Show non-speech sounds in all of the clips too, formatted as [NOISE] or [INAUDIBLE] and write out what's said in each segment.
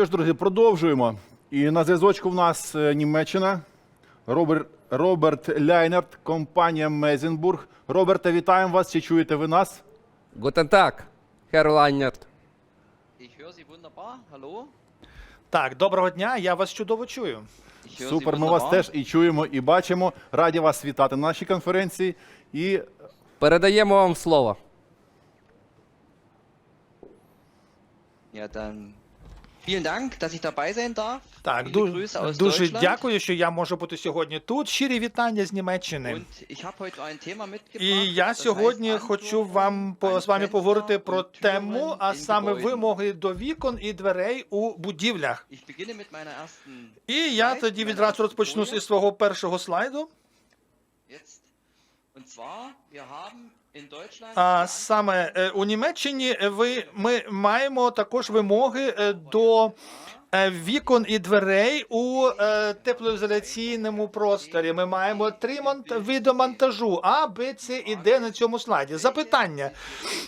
Що ж, друзі, продовжуємо. І на зв'язочку в нас е, Німеччина. Роберт, Роберт Ляйнерт, компанія Мезенбург. Роберте, вітаємо вас. Чи чуєте ви нас? Guten Tag, Herr Leinert. Ich höre Sie wunderbar. Hallo? Так, доброго дня, я вас чудово чую. Ich höre Супер, ми вас теж і чуємо, і бачимо. Раді вас вітати на нашій конференції. І Передаємо вам слово. Ja, dann vielen Dank, dass ich dabei sein darf. Так, Viele ду- Grüße aus дуже Deutschland. дякую, що я можу бути сьогодні тут. Щирі вітання з Німеччини. Und ich habe heute ein Thema mitgebracht. І я das сьогодні heißt хочу Anforderungen вам по- an з вами Fenster поговорити und про Türen тему, а in саме Gebäuden. вимоги до вікон і дверей у будівлях. Ich beginne mit meiner ersten І я Slide, тоді meiner відразу ersten розпочну Folie. зі свого першого слайду. Jetzt. Und zwar, wir haben in Deutschland А саме е, у Німеччині е, ви ми маємо також вимоги е, до вікон і дверей у теплоізоляційному просторі. Ми маємо три монт... види монтажу А, Б, С і на цьому слайді. Запитання: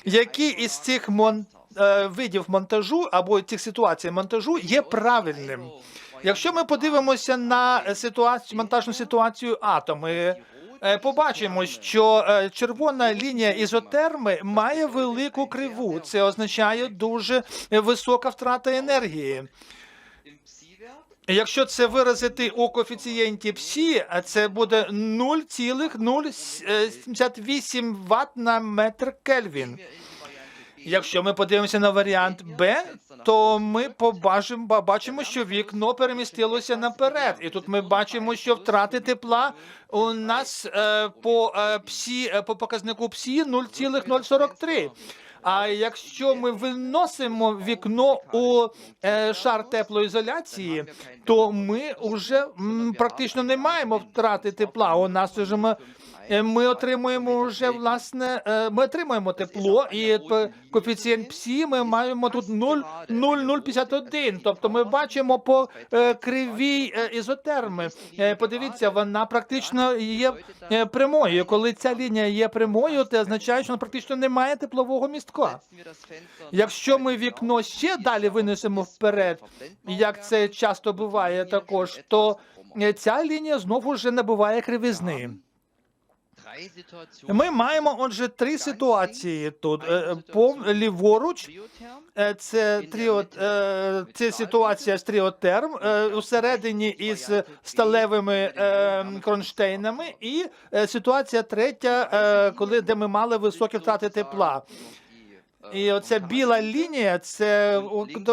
які із цих мон... видів монтажу або цих ситуацій монтажу є правильним? Якщо ми подивимося на ситуацію, монтажну ситуацію А, то ми е, побачимо, що е, червона лінія ізотерми має велику криву. Це означає дуже висока втрата енергії. Якщо це виразити у коефіцієнті псі, це буде 0,078 Вт на метр Кельвін. Якщо ми подивимося на варіант Б, то ми побачимо, побачимо, що вікно перемістилося наперед. І тут ми бачимо, що втрати тепла у нас е, по е, псі, е, по показнику псі 0,043. А якщо ми виносимо вікно у е, шар теплоізоляції, то ми вже практично не маємо втрати тепла. У нас вже ми, е, ми отримуємо вже власне, е, ми отримуємо тепло, і коефіцієнт псі ми маємо тут 0,0051. Тобто ми бачимо по кривій ізотерми. Подивіться, вона практично є прямою. Коли ця лінія є прямою, це означає, що практично не має теплового містка. Wir Якщо ми вікно ще далі винесемо вперед, як це часто буває також, то ця лінія знову вже набуває Situationen. Ми маємо отже три ситуації тут. Е, По ліворуч е, це тріо, е, це ситуація з тріотерм усередині із сталевими кронштейнами, і ситуація третя, коли де ми мали високі втрати тепла. І оця біла лінія це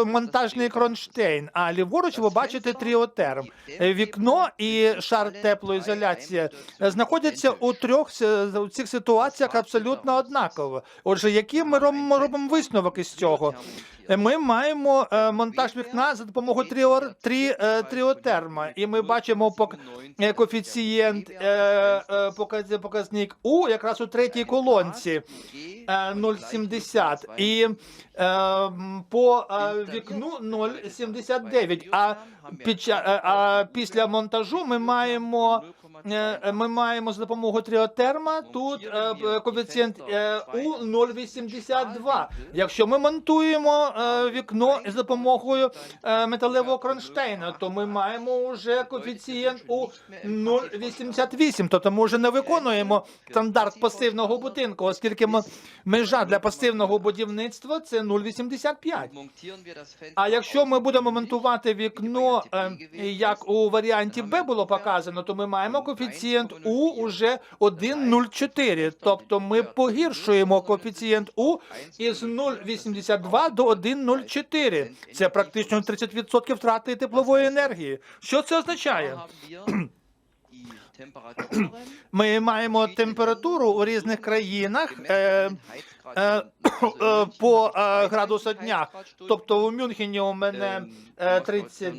монтажний кронштейн. А ліворуч ви бачите тріотерм. Е, вікно і шар теплоізоляції е, знаходяться у трьох у цих ситуаціях абсолютно однаково. Отже, які ми робимо висновок із цього? Е, ми маємо монтаж вікна за допомогою тріор, трі, тріотерма, і ми бачимо пок... показ, показник у якраз у третій колонці 0,70. От і е, по е, вікну 0,79. А під е, а після монтажу ми маємо ми маємо за допомогою тріотерма тут е, коефіцієнт е, У 0,82. Якщо ми монтуємо е, вікно за допомогою е, металевого кронштейна, то ми маємо вже коефіцієнт у 0,88. Тобто ми вже не виконуємо стандарт пасивного будинку, оскільки межа для пасивного будівництва це 0,85. А якщо ми будемо монтувати вікно, е, як у варіанті Б було показано, то ми маємо коефіцієнт У уже 1,04. Тобто ми погіршуємо коефіцієнт У із 0,82 до 1,04. Це практично 30% втрати теплової енергії. Що це означає? Ми маємо температуру у різних країнах е, [COUGHS] по е, градусу дня. Тобто у Мюнхені у мене е, 30,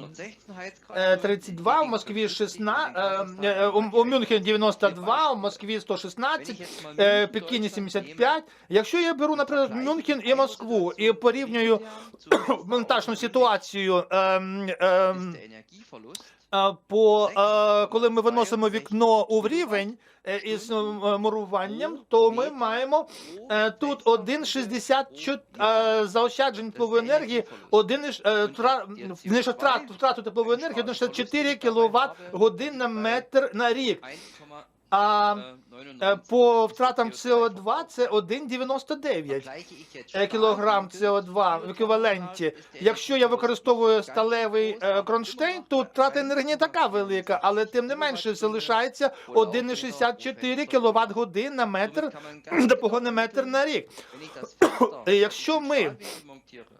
е, 32, в Москві 16, е, е, у, Мюнхені 92, у Москві 116, е, Пекіні 75. Якщо я беру, наприклад, Мюнхен і Москву і порівнюю монтажну [COUGHS] ситуацію ем, ем, е, по коли ми виносимо вікно у рівень е, із муруванням, то ми маємо е, тут 1,64 е, заощаджень теплової енергії, один е, втрату теплової енергії, 1,64 кВт годин на метр на рік. А е, по втратам СО2 це 1,99 е, кілограм СО2 в еквіваленті. Якщо я використовую сталевий е, кронштейн, то втрата енергії не така велика, але тим не менше залишається 1,64 кВт годин на метр на метр на рік. І Якщо ми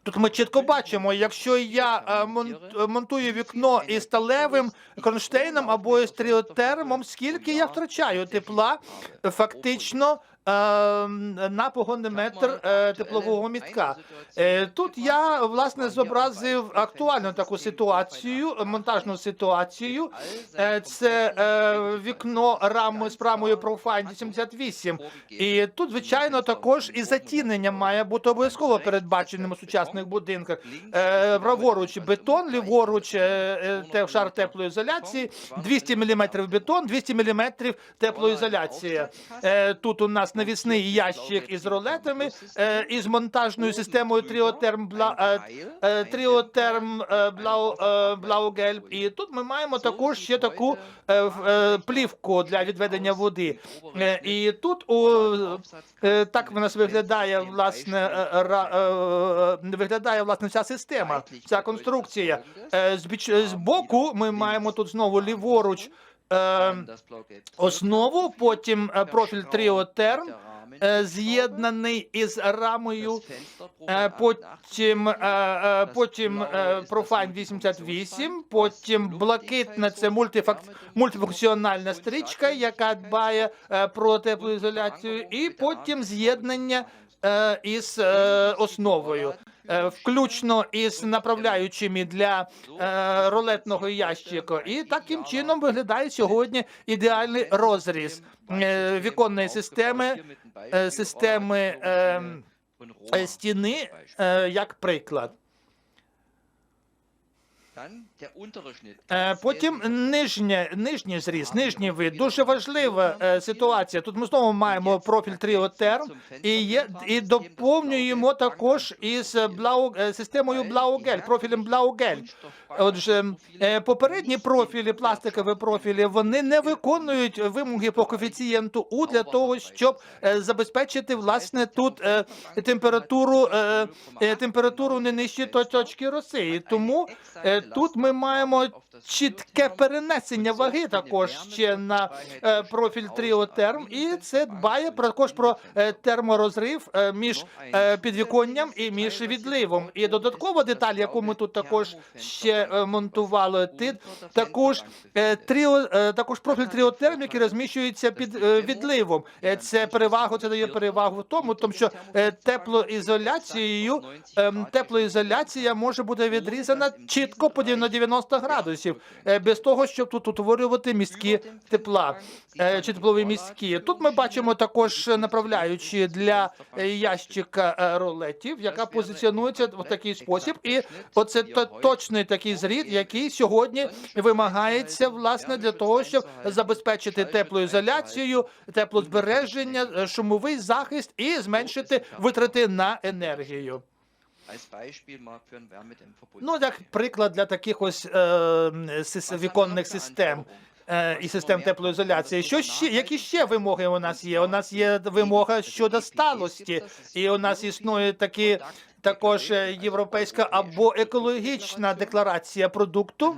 Тут ми чітко бачимо, якщо я е, е, монтую вікно із сталевим кронштейном або із тріотермом, скільки я втрачаю тепла фактично на погонний метр е, теплового мітка. Е, Тут я власне зобразив актуальну таку ситуацію, монтажну ситуацію. Е, Це е, вікно рами з рамою Profine 88. І тут, звичайно, також і затінення має бути обов'язково передбаченим у сучасних будинках. Е, праворуч бетон, ліворуч е, е, те- шар теплоізоляції, 200 мм бетон, 200 мм теплоізоляція. Е, Тут у нас навісний ящик із ролетами, е, із монтажною системою Тріотерм Бла е, е, Тріотерм е, Бlau, е, І тут ми маємо також ще таку е, плівку для відведення води. Е, І тут у е, так в нас виглядає власне ра- е, виглядає власне ця система, ця конструкція. Е, з боку ми маємо тут знову ліворуч. Е, Основу, потім е, профіль Тріотерм, е, з'єднаний із рамою, потім, потім Profine 88, потім блакитна це мультифункціональна стрічка, яка дбає про теплоізоляцію, і потім з'єднання із основою. Е, Включно із направляючими для рулетного ящика, і таким чином виглядає сьогодні ідеальний розріз е, віконної системи, е, системи е, е, стіни, е, як приклад. Е, Потім нижнє, нижній зріз, нижній вид. Дуже важлива е, ситуація. Тут ми знову маємо профіль Тріотерм і, є, і доповнюємо також із Blau, е, системою Блаугель, профілем Блаугель. Отже, е, попередні профілі, пластикові профілі, вони не виконують вимоги по коефіцієнту У для того, щоб е, забезпечити власне тут е, температуру, е, температуру не нижче точки роси. І тому е, тут ми маємо чітке перенесення ваги також ще на е, профіль Тріотерм, і це дбає також про е, терморозрив е, між підвіконням і між відливом. І додаткова деталь, яку ми тут також ще монтували, ти також тріо, також профіль Тріотерм, який розміщується під відливом. Це перевагу, це дає перевагу в тому, тому що теплоізоляцією ем, теплоізоляція може бути відрізана чітко по на 90 градусів, е, без того, щоб тут утворювати містки тепла е, чи теплові містки. Тут ми бачимо також направляючі для ящика е, рулетів, яка позиціонується в такий спосіб, і оце точний такий зрід, який сьогодні вимагається власне для того, щоб забезпечити теплоізоляцію, теплозбереження, шумовий захист і зменшити витрати на енергію. Ну, як приклад для таких ось е, віконних систем. е, І систем теплоізоляції. Що ще які ще вимоги у нас є? У нас є вимога щодо сталості, і у нас існує такі також е, європейська або екологічна декларація продукту.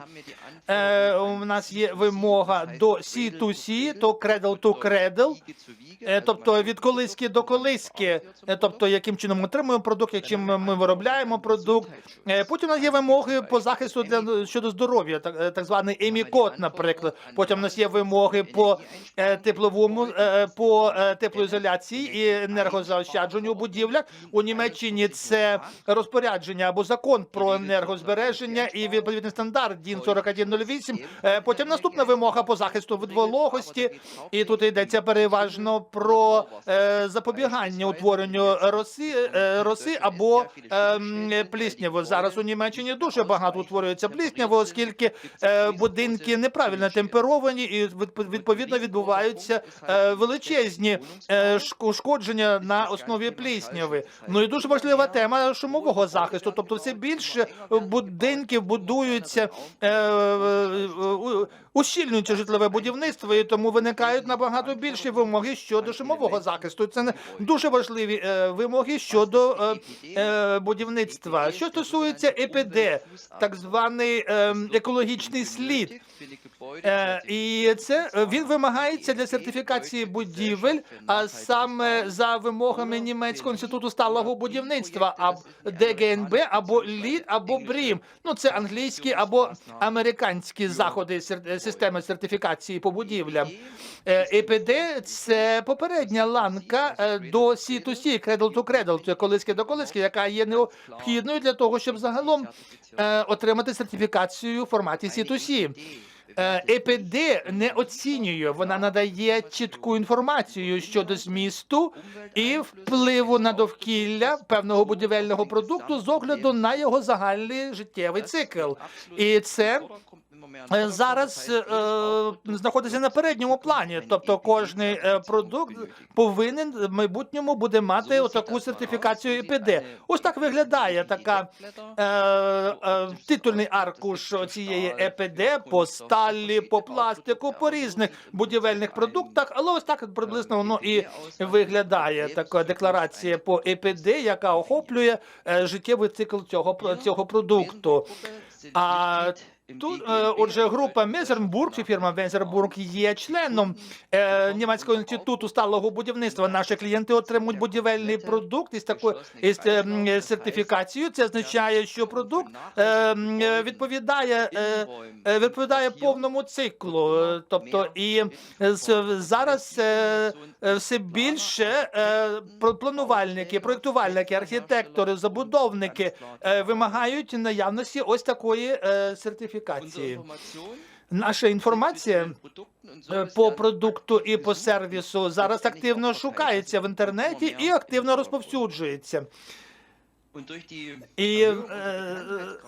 Е, у нас є вимога до C2C, то cradle to cradle, е, тобто від колиски до колиски, е, тобто яким чином ми отримуємо продукт, яким ми- виробляємо продукт. Потім у нас є вимоги по захисту для щодо здоров'я, так, так званий емікод, наприклад. Потім у нас є вимоги по тепловому по теплоізоляції і енергозаощадженню у будівлях. У Німеччині це розпорядження або закон про енергозбереження і відповідний стандарт DIN 4108. Е, Потім наступна вимога по захисту від вологості, і тут йдеться переважно про е, запобігання утворенню роси, е, роси або ем, плісняву. Зараз у Німеччині дуже багато утворюється плісняву, оскільки е, будинки неправильно темперовані і відп- відповідно відбуваються е, величезні е, ушкодження на основі плісняви. Ну і дуже важлива тема шумового захисту. Тобто, все більше будинків будуються, е, е, ущільнюється житлове будівництво, і тому виникають набагато більші вимоги щодо шумового захисту. Це не дуже важливі е, вимоги щодо е, е, будівництва. Що стосується ЕПД, так званий е, екологічний слід. Е, і це е, він вимагається для сертифікації будівель, а саме за вимогами німецького інституту сталого будівництва, або ДГНБ, або ЛІД, або БРІМ. Ну це англійські або американські заходи системи сертифікації по будівлям. Е, ЕПД це попередня ланка е, до C2C, Cradle to Cradle, колиски до колиски, яка є необхідною для того, щоб загалом е, отримати сертифікацію в форматі C2C. Е, ЕПД не оцінює, вона надає чітку інформацію щодо змісту і впливу на довкілля певного будівельного продукту з огляду на його загальний життєвий цикл. І це зараз е, знаходиться на передньому плані. Тобто, кожний е, продукт повинен в майбутньому буде мати отаку сертифікацію ЕПД. Ось так виглядає така е, е, титульний аркуш цієї ЕПД по сталі, по пластику, по різних будівельних продуктах. Але ось так приблизно воно і виглядає. Така декларація по ЕПД, яка охоплює е, життєвий цикл цього цього продукту. А Тут, е, отже, група Мезербург, чи фірма Мезербург є членом е, німецького інституту сталого будівництва. Наші клієнти отримують будівельний продукт із такою із е, сертифікацією. Це означає, що продукт е, е, відповідає е, відповідає повному циклу. Е, Тобто, і е, зараз е, все більше е, планувальники, проєктувальники, архітектори, забудовники е, вимагають наявності ось такої е, сертифікації. Наша інформація е, по продукту і по сервісу зараз активно шукається в інтернеті і активно розповсюджується. І е,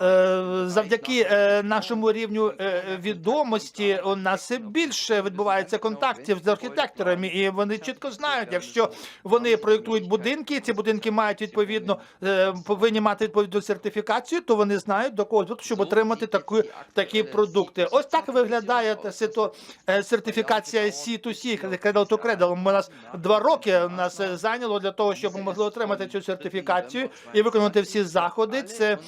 е, завдяки е, нашому рівню е, відомості у нас більше відбувається контактів з архітекторами, і вони чітко знають, якщо вони проєктують будинки, ці будинки мають відповідно е, повинні мати відповідну сертифікацію, то вони знають до кого щоб отримати таку такі продукти. Ось так виглядає сито е, сертифікація C2C, Cradle to Cradle. У нас два роки нас е, зайняло для того, щоб ми могли отримати цю сертифікацію і виконати всі заходи. Це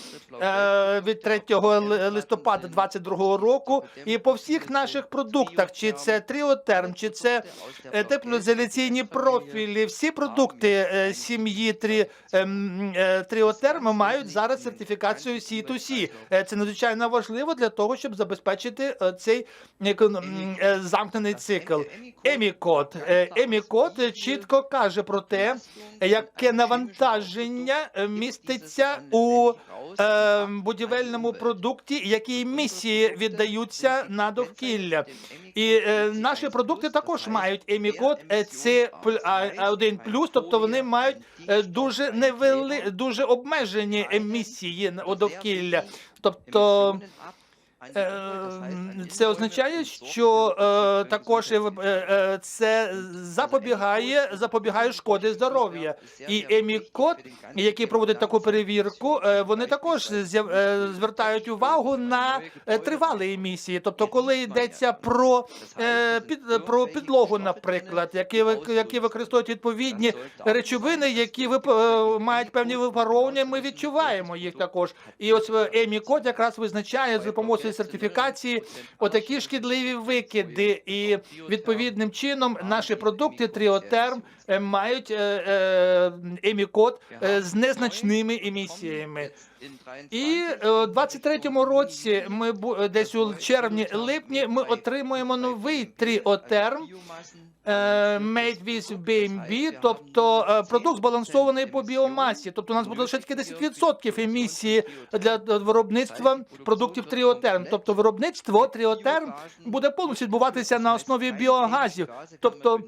е, від 3 ли- листопада 22 року. І по всіх наших продуктах, чи це тріотерм, чи це е, теплоізоляційні профілі, всі продукти е, сім'ї трі, ем, тріотерм мають зараз сертифікацію C2C. Е, Це надзвичайно важливо для того, щоб забезпечити цей замкнений цикл. Емікод. Емікод чітко каже про те, яке навантаження е, міститься у е, будівельному продукті, які емісії віддаються на довкілля. І е, наші продукти також мають емікод c 1 тобто вони мають е, дуже невели, дуже обмежені емісії на- довкілля. Тобто Е, Це означає, що е, також е, е, це запобігає запобігає шкоди здоров'я. І Емікод, який проводить таку перевірку, вони також звертають увагу на тривалі емісії. Тобто, коли йдеться про, е, під, про підлогу, наприклад, які які використовують відповідні речовини, які вип- мають певні випаровування, ми відчуваємо їх також. І ось Емікод якраз визначає за допомогою сертифікації отакі шкідливі викиди, і відповідним чином наші продукти Тріотерм мають е, е, емікод е, з незначними емісіями. І е, у 23-му році ми е, десь у червні-липні ми отримуємо новий тріотерм е, Made with BMB, тобто е, продукт збалансований по біомасі. Тобто у нас буде лише тільки 10% емісії для виробництва продуктів тріотерм. Тобто виробництво тріотерм буде повністю відбуватися на основі біогазів. Тобто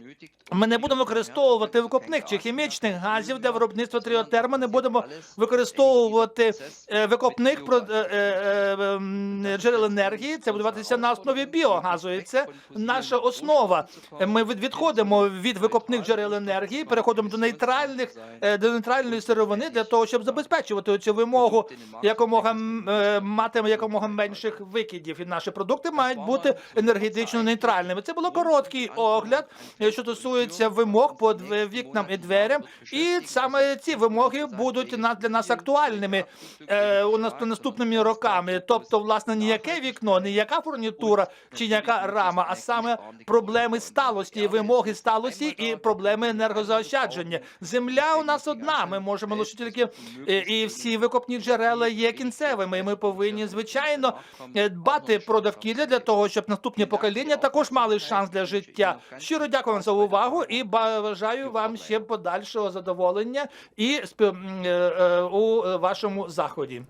ми не будемо використовувати викопних чи хімічних газів для виробництва тріотерма, не будемо використовувати е, викопних е, е, джерел енергії. Це буде відбуватися на основі біогазу. І це наша основа. Ми від- відходимо від викопних джерел енергії, переходимо до нейтральних до нейтральної сировини для того, щоб забезпечувати цю вимогу якомога м, е, якомога менших викидів. І наші продукти мають бути енергетично нейтральними. Це було короткий огляд, що стосується вимог по вікнам і дверям. І саме ці вимоги будуть для нас актуальними е, у нас наступними роками. Тобто, власне, ніяке вікно, ніяка фурнітура чи яка рама, а саме проблеми сталості, вимоги сталості і проблеми енергозаощадження. Земля у нас одна. Ми можемо лише тільки е, і всі викопні джерела є кінцевими. І ми повинні звичайно е, дбати про довкілля для того, щоб наступні покоління також мали шанс для життя. Щиро дякую вам за увагу і бажаю вам ще подальшого задоволення і е, е, у вашому заході.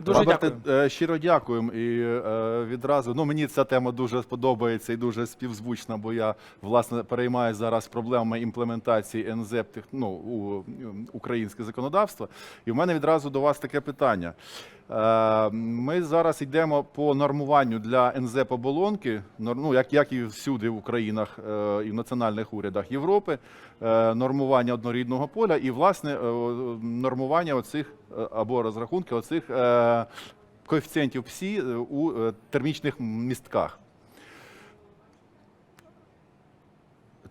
Дуже Роберте, дякую. е, щиро дякуємо. І е, відразу ну мені ця тема дуже сподобається і дуже співзвучна, бо я власне переймаюся зараз проблемами імплементації НЗЕП ну, у українське законодавство. І в мене відразу до вас таке питання. Е, Ми зараз йдемо по нормуванню для НЗЕП оболонки, ну, як, як і всюди в країнах е, і в національних урядах Європи, е, нормування однорідного поля і власне нормування оцих або розрахунки оцих коефіцієнтів ПСІ у термічних містках.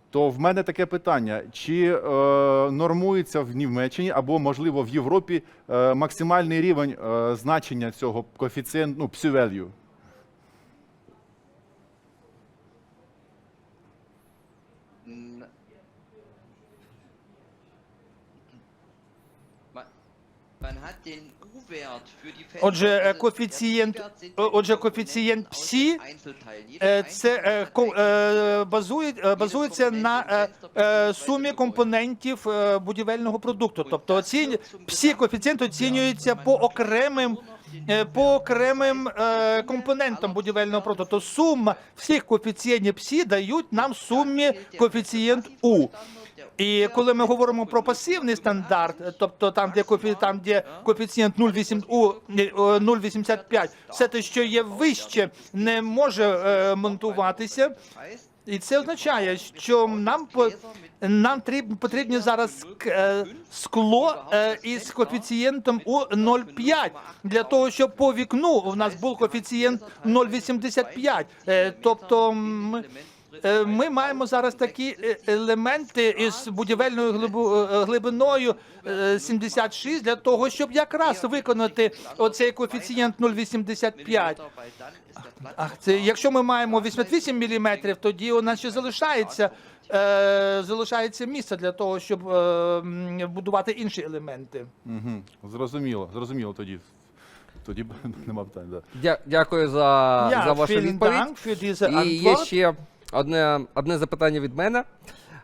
То в мене таке питання: чи е, нормується в Німеччині або, можливо, в Європі е, максимальний рівень е, значення цього коефіцієнту, ну, псю-value? Отже, е, коефіцієнт, е, отже, коефіцієнт Псі. Е, Це базує, базується на сумі компонентів будівельного продукту. Тобто оцінь, всі коефіцієнти оцінюються по окремим по окремим компонентам будівельного продукту. Тобто сума всіх коефіцієнтів всі дають нам сумі коефіцієнт У. І коли ми говоримо про пасивний стандарт, тобто там, де там, де коефіцієнт 0,8 у е, о, 0,85, все те, що є вище, не може е, монтуватися. І це означає, що нам по нам тріб- потрібні зараз е, скло із коефіцієнтом у 0,5 для того, щоб по вікну у нас був коефіцієнт 0,85. Е, Тобто м, е, ми маємо зараз такі е, елементи із будівельною е, глибиною е, 76 для того, щоб якраз виконати оцей коефіцієнт 0,85. Це якщо ми маємо 88 мм, тоді у нас ще залишається, е, залишається місце для того, щоб е, будувати інші елементи. Угу. Зрозуміло, зрозуміло тоді. Тоді [LAUGHS] нема питань. Да. Дя- Дякую за, за вашу відповідь. І є ще одне, одне запитання від мене.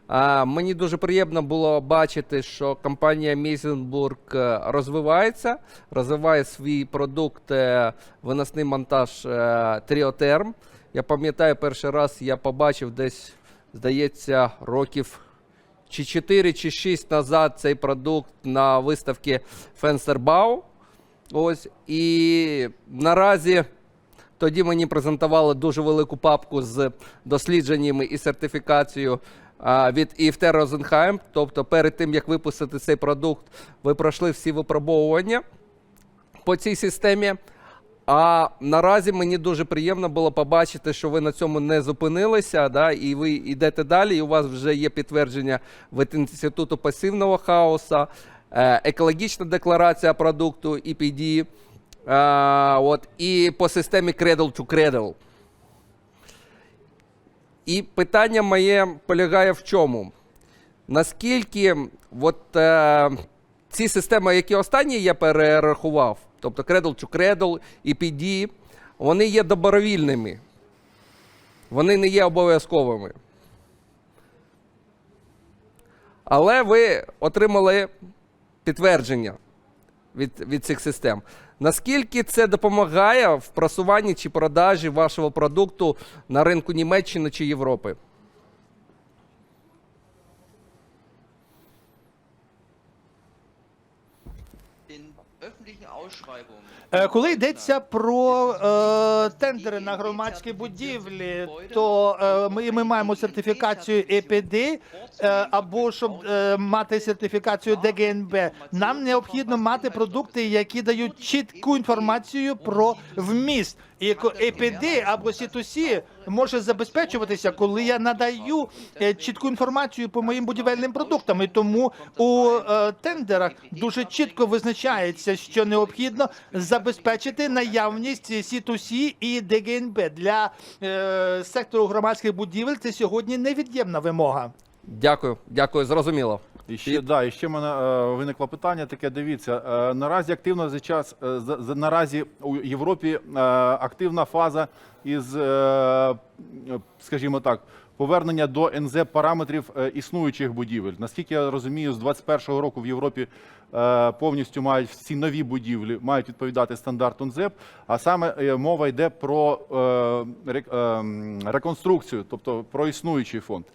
А, мені дуже приємно було бачити, що компанія Мейзенбург е, розвивається, розвиває свій продукт, е, виносний монтаж е, Тріотерм. Я пам'ятаю, перший раз я побачив десь, здається, років чи 4 чи 6 назад цей продукт на виставці Fensterbau. Ось і наразі тоді мені презентували дуже велику папку з дослідженнями і сертифікацією від IFT Rosenheim. Тобто, перед тим як випустити цей продукт, ви пройшли всі випробовування по цій системі. А наразі мені дуже приємно було побачити, що ви на цьому не зупинилися, да, і ви йдете далі, і у вас вже є підтвердження від Інституту пасивного хаоса, е, екологічна декларація продукту EPD, е, от, і по системі Cradle to Cradle. І питання моє полягає в чому? наскільки от, е, ці системи, які останні я перерахував, тобто Cradle to Cradle, EPD, вони є добровільними. Вони не є обов'язковими. Але ви отримали підтвердження від, від цих систем. Наскільки це допомагає в просуванні чи продажі вашого продукту на ринку Німеччини чи Європи? Е, Коли йдеться про е, тендери на громадські будівлі, то е, ми, ми маємо сертифікацію ЕПД е, або щоб е, мати сертифікацію ДГНБ. Нам необхідно мати продукти, які дають чітку інформацію про вміст. І ЕПД або C2C може забезпечуватися, коли я надаю е, чітку інформацію по моїм будівельним продуктам. І тому у е, тендерах дуже чітко визначається, що необхідно забезпечити наявність C2C і ДГНБ для е, сектору громадських будівель. Це сьогодні невід'ємна вимога. Дякую, дякую, зрозуміло. І ще, да, і ще мене е, виникло питання таке. Дивіться, е, наразі активно за час е, за, наразі у Європі е, активна фаза із, е, скажімо так, повернення до НЗ параметрів е, існуючих будівель. Наскільки я розумію, з 21-го року в Європі е, повністю мають всі нові будівлі мають відповідати стандарту НЗЕП, а саме е, мова йде про е, е, реконструкцію, тобто про існуючий фонд.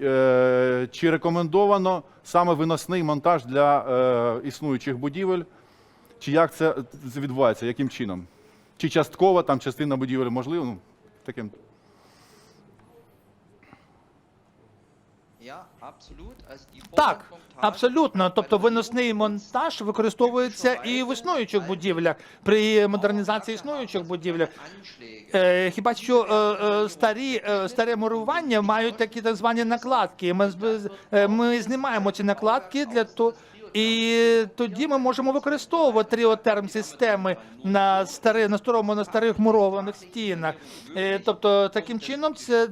Е, Чи рекомендовано саме виносний монтаж для е, існуючих будівель? Чи як це відбувається? Яким чином? Чи частково там частина будівель можлива? Ну, таким. Так, абсолютно. Тобто виносний монтаж використовується і в існуючих будівлях при модернізації існуючих будівлях. Е, Хіба що е, е, старі е, старе мурування мають такі так звані накладки. Ми ми знімаємо ці накладки для того. І тоді ми можемо використовувати тріотерм системи на старих на старому на старих мурованих стінах. Е, Тобто таким чином це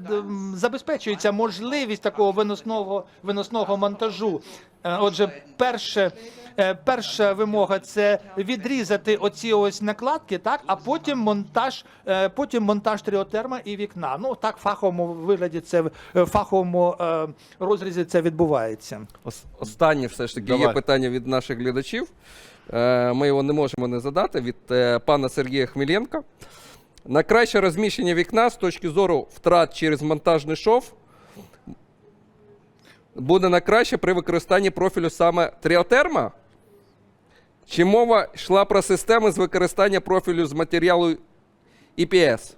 забезпечується можливість такого виносного виносного монтажу. Е, Отже, перше, е, перша вимога це відрізати оці ось накладки, так, а потім монтаж, е, потім монтаж тріотерма і вікна. Ну так в фаховому вигляді це в фаховому розрізі це відбувається. Ос- Останнє все ж таки є питання від наших глядачів. Ми його не можемо не задати від пана Сергія Хміленка. На краще розміщення вікна з точки зору втрат через монтажний шов буде на краще при використанні профілю саме тріотерма? Чи мова йшла про системи з використання профілю з матеріалу EPS?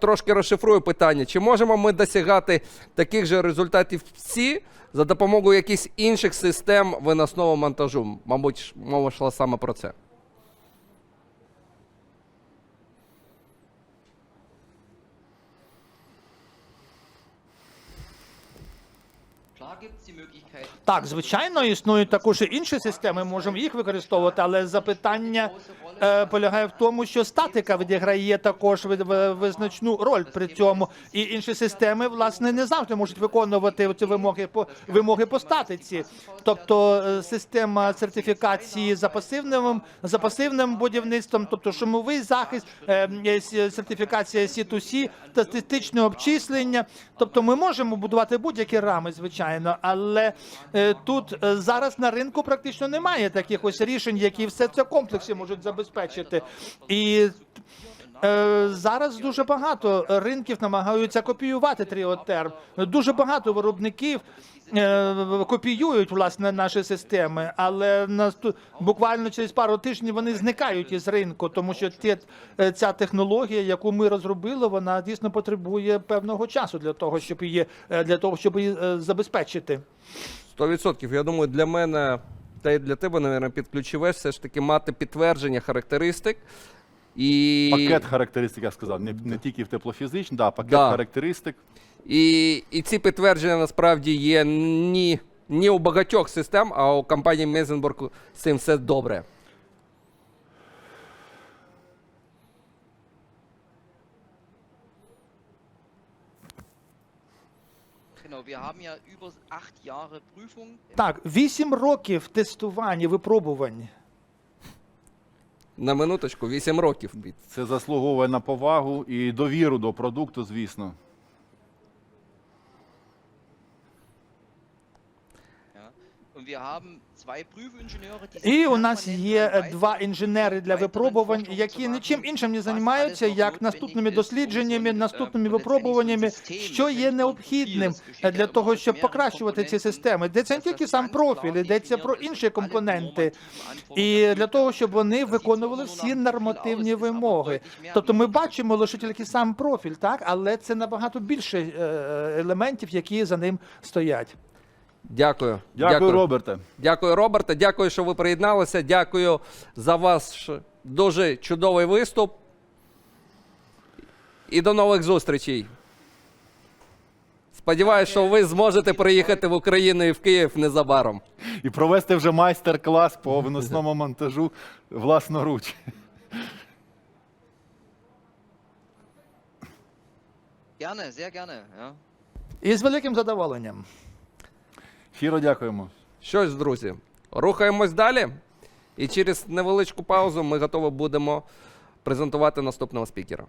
Трошки розшифрую питання. Чи можемо ми досягати таких же результатів всі за допомогою якихось інших систем виносного монтажу? Мабуть, мова йшла саме про це. Так, звичайно, існують також і інші системи, можемо їх використовувати, але запитання е, полягає в тому, що статика відіграє також ви- ви- визначну роль при цьому, і інші системи власне не завжди можуть виконувати ці вимоги по вимоги по статиці. Тобто е, система сертифікації за пасивним за пасивним будівництвом, тобто шумовий захист, е, е, сертифікація C2C, статистичне обчислення. Тобто ми можемо будувати будь-які рами, звичайно, але тут е, зараз на ринку практично немає таких ось рішень, які все це в комплексі можуть забезпечити. І Е, Зараз дуже багато ринків намагаються копіювати тріотерм. Дуже багато виробників е, копіюють власне наші системи, але буквально через пару тижнів вони зникають із ринку, тому що е, ця технологія, яку ми розробили, вона дійсно потребує певного часу для того, щоб її е, для того, щоб її е, забезпечити. 100%. Я думаю, для мене та й для тебе, мабуть, під ключове все ж таки мати підтвердження характеристик. І, Пакет характеристик, я сказав, не, не тільки в теплофізичній, да, пакет Да. характеристик. і, і ці підтвердження насправді є ні, ні у багатьох систем, а у компанії Мезенбург з цим все добре. Так, вісім років тестувань і випробувань. На минуточку, 8 років. Це заслуговує на повагу і довіру до продукту, звісно. Wir haben І у нас є е, два інженери для випробувань, які нічим іншим не займаються, як наступними um дослідженнями, наступними äh, випробуваннями, що є необхідним для того, щоб покращувати ці системи. Йдеться не тільки сам профіль, йдеться про інші компоненти. І для того, щоб вони виконували всі нормативні вимоги. Тобто ми бачимо лише тільки сам профіль, так, але це набагато більше е, елементів, які за ним стоять. Дякую. Дякую, Роберте. Дякую, Роберте. Дякую, що ви приєдналися. Дякую за ваш дуже чудовий виступ. І до нових зустрічей. Сподіваюсь, що ви зможете приїхати в Україну і в Київ незабаром. І провести вже майстер-клас по виносному монтажу власноруч. Gerne, sehr gerne. Ja. І з великим задоволенням. Щиро дякуємо. Що ж, друзі, рухаємось далі. І через невеличку паузу ми готові будемо презентувати наступного спікера.